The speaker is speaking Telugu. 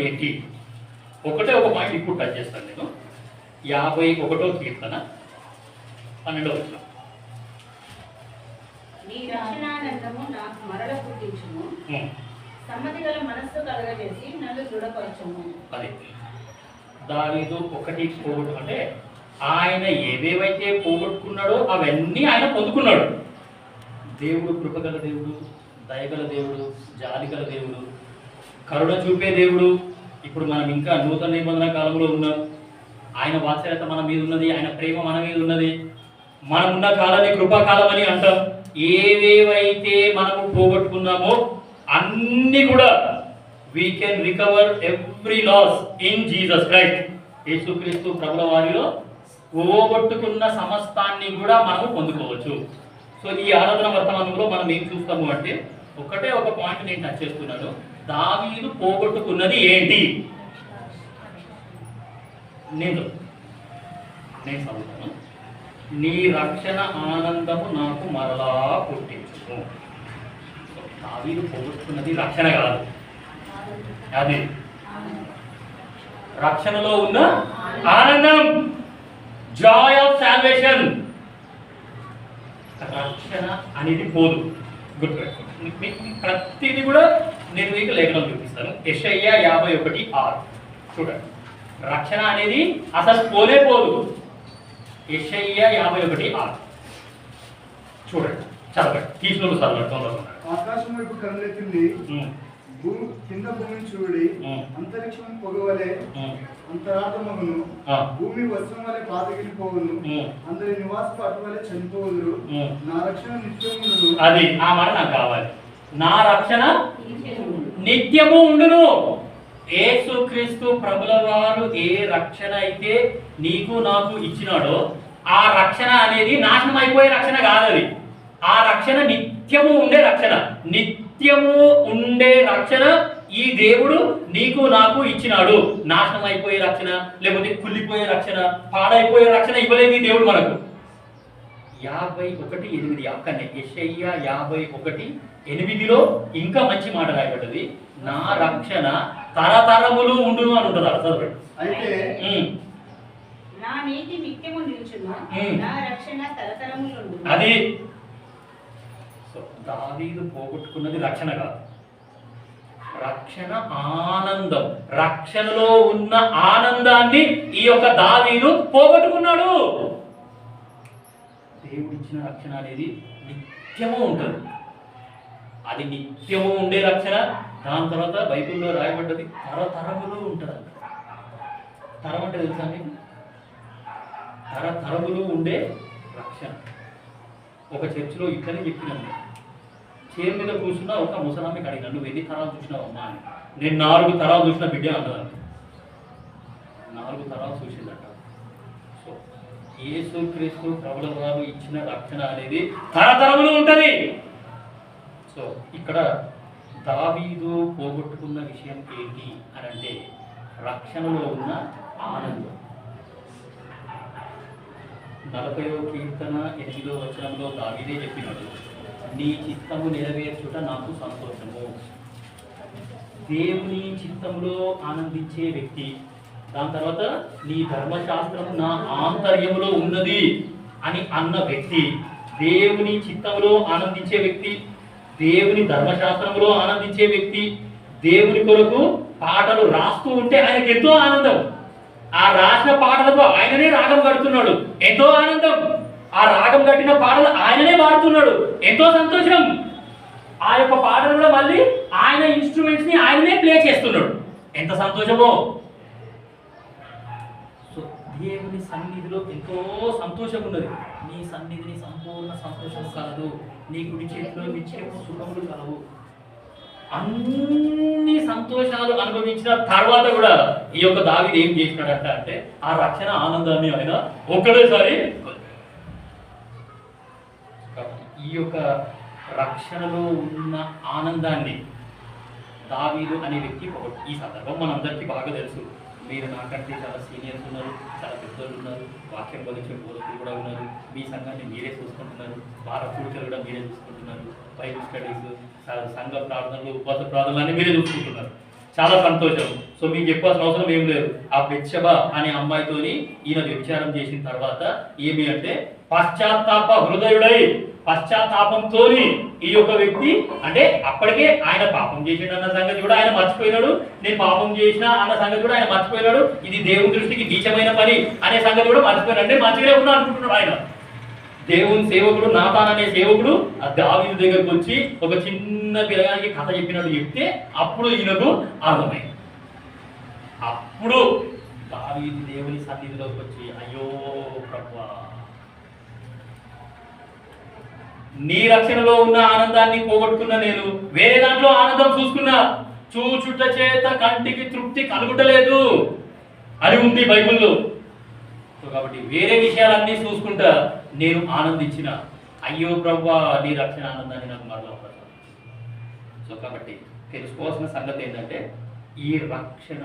ఏంటి? ఒకటే ఒక పాయింట్ ఇప్పుడు టచ్ చేస్తాను నేను. యాభై ఒకటో కీర్తన పన్నెండో వచ్చిన నీ రక్షణానందము నాకు మరల పుట్టించుము. సమ్మతి గల మనస్సు కలగజేసి నన్ను దృఢపరచుము. అది. దావీదు ఒకటి పోగొట్టు అంటే ఆయన ఏవేవైతే పోగొట్టుకున్నాడో అవన్నీ ఆయన పొందుకున్నాడు. దేవుడు కృపగల దేవుడు దయగల దేవుడు జాలిగల దేవుడు కరుణ చూపే దేవుడు ఇప్పుడు మనం ఇంకా నూతన నిబంధన కాలంలో ఉన్నాం. ఆయన వాత్సల్యత మన మీద ఉన్నది ఆయన ప్రేమ మన మీద ఉన్నది. మనం ఉన్న కాలాన్ని కృపాకాలం అని అంటాం. ఏవేవైతే మనము పోగొట్టుకున్నామో అన్ని కూడా we can recover every loss in Jesus Christ యేసుక్రీస్తు ప్రభుల వారిలో పోగొట్టుకున్న సమస్తాన్ని కూడా మనము పొందుకోవచ్చు. సో ఈ ఆరాధన వర్తమానంలో మనం ఏం చూస్తాము అంటే ఒకటే ఒక పాయింట్ నేను టచ్ చేస్తున్నాను. దావీదు పోగొట్టుకున్నది ఏంటి? నేను నేను చదువుతాను. నీ రక్షణ ఆనందము నాకు మరలా పుట్టించును సో దావీదు పోగొట్టుకున్నది రక్షణ కాదు. అది రక్షణలో ఉన్న ఆనందం. జాయ్ ఆఫ్ సాల్వేషన్ రక్షణ అనేది పోదు. గుర్తుపెట్టుకోండి మీ- ప్రతిదీ కూడా నేను మీకు లేఖనం చూపిస్తాను యెషయ్య యాభై ఒకటి ఆరు. చూడండి. రక్షణ అనేది అసలు పోలే పోదు. యెషయ్య యాభై ఒకటి ఆరు. చూడండి. చదవండి. తీసుకుని చదవండి. తొందరగా ఆకాశం వైపు కన్నెత్తింది ఉమ్, భూమి కింద భూమిని చూడి అంతరిక్షం పొగవలే అంతరాత్మగును భూమి వస్త్రం వలె పాతగిలిపోవును. అందరి నివాస పాటు వలె చనిపోవును. నా రక్షణ నిత్యమును అది ఆ మాట నాకు కావాలి. నా రక్షణ నిత్యము ఉండును. ఏసుక్రీస్తు ప్రభుల వారు ఏ రక్షణ అయితే నీకు నాకు ఇచ్చినాడో ఆ రక్షణ అనేది నాశనం అయిపోయే రక్షణ కాదది. ఆ రక్షణ నిత్యము ఉండే రక్షణ. నిత్యము ఉండే రక్షణ ఈ దేవుడు నీకు నాకు ఇచ్చినాడు. నాశనం అయిపోయే రక్షణ లేకపోతే కుళ్ళిపోయే రక్షణ పాడైపోయే రక్షణ ఇవ్వలేదు ఈ దేవుడు మనకు. యాభై ఒకటి ఎనిమిది అక్కడనే యెషయ్య యాభై ఒకటి ఎనిమిదిలో ఇంకా మంచి మాట రాయబడ్డది. నా రక్షణ తరతరములు ఉండును అని ఉంటుంది అర్థం. అయితే ఉమ్, నా నీతి నిత్యము నిలుచును. ఉమ్. నా రక్షణ తరతరములుండు అది. సో దావీదు పోగొట్టుకున్నది రక్షణ కాదు. రక్షణ ఆనందం. రక్షణలో ఉన్న ఆనందాన్ని ఈ యొక్క దావీదు పోగొట్టుకున్నాడు. దేవుడిచ్చిన రక్షణ అనేది నిత్యము ఉంటుంది. అది నిత్యము ఉండే రక్షణ. దాని తర్వాత బైబిల్లో రాయబడ్డది తరతరములు ఉంటుంది తరం అంటే తెలుసా మీకు? తరతరములు ఉండే రక్షణ. ఒక చర్చిలో ఇట్లనే చెప్పినాను. చైర్ మీద కూర్చున్న ఒక ముసలామికి అడిగిన నువ్వు ఎన్ని తరాలు చూసినావమ్మా అని. నేను నాలుగు తరాలు చూసిన బిడ్డ అన్నదాన్ని నాలుగు తరాలు చూసిన యేసు క్రీస్తు ప్రభుల వారు ఇచ్చిన రక్షణ అనేది తరతరములు ఉంటుంది. సో ఇక్కడ దావీదు పోగొట్టుకున్న విషయం ఏంటి అని అంటే రక్షణలో ఉన్న ఆనందం. నలభైవ కీర్తన ఎనిమిదో వచనంలో దావీదే చెప్పినాడు నీ చిత్తము నెరవేర్చుట నాకు సంతోషము. దేవుని చిత్తంలో ఆనందించే వ్యక్తి దాని తర్వాత నీ ధర్మశాస్త్రం నా ఆంతర్యములో ఉన్నది అని అన్న వ్యక్తి దేవుని చిత్తంలో ఆనందించే వ్యక్తి దేవుని ధర్మశాస్త్రంలో ఆనందించే వ్యక్తి దేవుని కొరకు పాటలు రాస్తూ ఉంటే ఆయనకు ఎంతో ఆనందం. ఆ రాసిన పాటలకు ఆయననే రాగం కడుతున్నాడు. ఎంతో ఆనందం. ఆ రాగం కట్టిన పాటలు ఆయననే పాడుతున్నాడు. ఎంతో సంతోషం. ఆ యొక్క పాటలు కూడా మళ్ళీ ఆయన ఇన్స్ట్రుమెంట్స్ని ఆయననే ప్లే చేస్తున్నాడు. ఎంత సంతోషమో. దేవుని సన్నిధిలో ఎంతో సంతోషం ఉన్నది నీ సన్నిధిని సంపూర్ణ సంతోషం కలదు. నీ కుడి చేతిలో నిత్యము సుఖములు కలవు. అన్ని సంతోషాలు అనుభవించిన తర్వాత కూడా ఈ యొక్క దావిది ఏం చేసినాడంట అంటే ఆ రక్షణ ఆనందాన్ని ఆయన ఒక్కడేసారి ఈ యొక్క రక్షణలో ఉన్న ఆనందాన్ని దావీదు అనే వ్యక్తి ఈ సందర్భం మనందరికీ బాగా తెలుసు. మీరు నాకంటే చాలా సీనియర్స్ ఉన్నారు చాలా పెద్దలు ఉన్నారు వాక్యం బోధించే బోధకులు కూడా ఉన్నారు. మీ సంఘాన్ని మీరే చూసుకుంటున్నారు. వార కూడికలు కూడా మీరే చూసుకుంటున్నారు. బైబిల్ స్టడీస్ సంఘ ప్రార్థనలు ఉపవాస ప్రార్థనలు అన్నీ మీరే చూసుకుంటున్నారు. చాలా సంతోషం. సో మీకు చెప్పాల్సిన అవసరం ఏం లేదు. ఆ బెచ్చబ అనే అమ్మాయితోని ఈయన వ్యభిచారం చేసిన తర్వాత ఏమి అంటే పశ్చాత్తాప హృదయుడై పశ్చాత్తాపంతో ఈ యొక్క వ్యక్తి అంటే అప్పటికే ఆయన పాపం చేసిండు అన్న సంగతి కూడా ఆయన మర్చిపోయినాడు. నేను పాపం చేసిన అన్న సంగతి కూడా ఆయన మర్చిపోయినాడు. ఇది దేవుని దృష్టికి నీచమైన పని అనే సంగతి కూడా మర్చిపోయినాడు. అంటే మంచిగానే ఉన్నా అనుకుంటున్నాడు ఆయన. దేవుని సేవకుడు నాతాన్ అనే సేవకుడు ఆ దావీదు దగ్గరకు వచ్చి ఒక చిన్న పిల్లగానికి కథ చెప్పినట్టు చెప్తే అప్పుడు ఈయనకు అర్థమైంది. అప్పుడు దావీదు దేవుని సన్నిధిలోకి వచ్చి అయ్యో ప్రభు నీ రక్షణలో ఉన్న ఆనందాన్ని పోగొట్టుకున్న నేను వేరే దాంట్లో ఆనందం చూసుకున్నా. చూచుట చేత కంటికి తృప్తి కలుగుటలేదు అని ఉంది బైబిల్లో. సో కాబట్టి వేరే విషయాలన్నీ చూసుకుంటా నేను ఆనందించిన. అయ్యో ప్రభా నీ రక్షణ ఆనందాన్ని నాకు మరలా సో కాబట్టి తెలుసుకోవాల్సిన సంగతి ఏంటంటే ఈ రక్షణ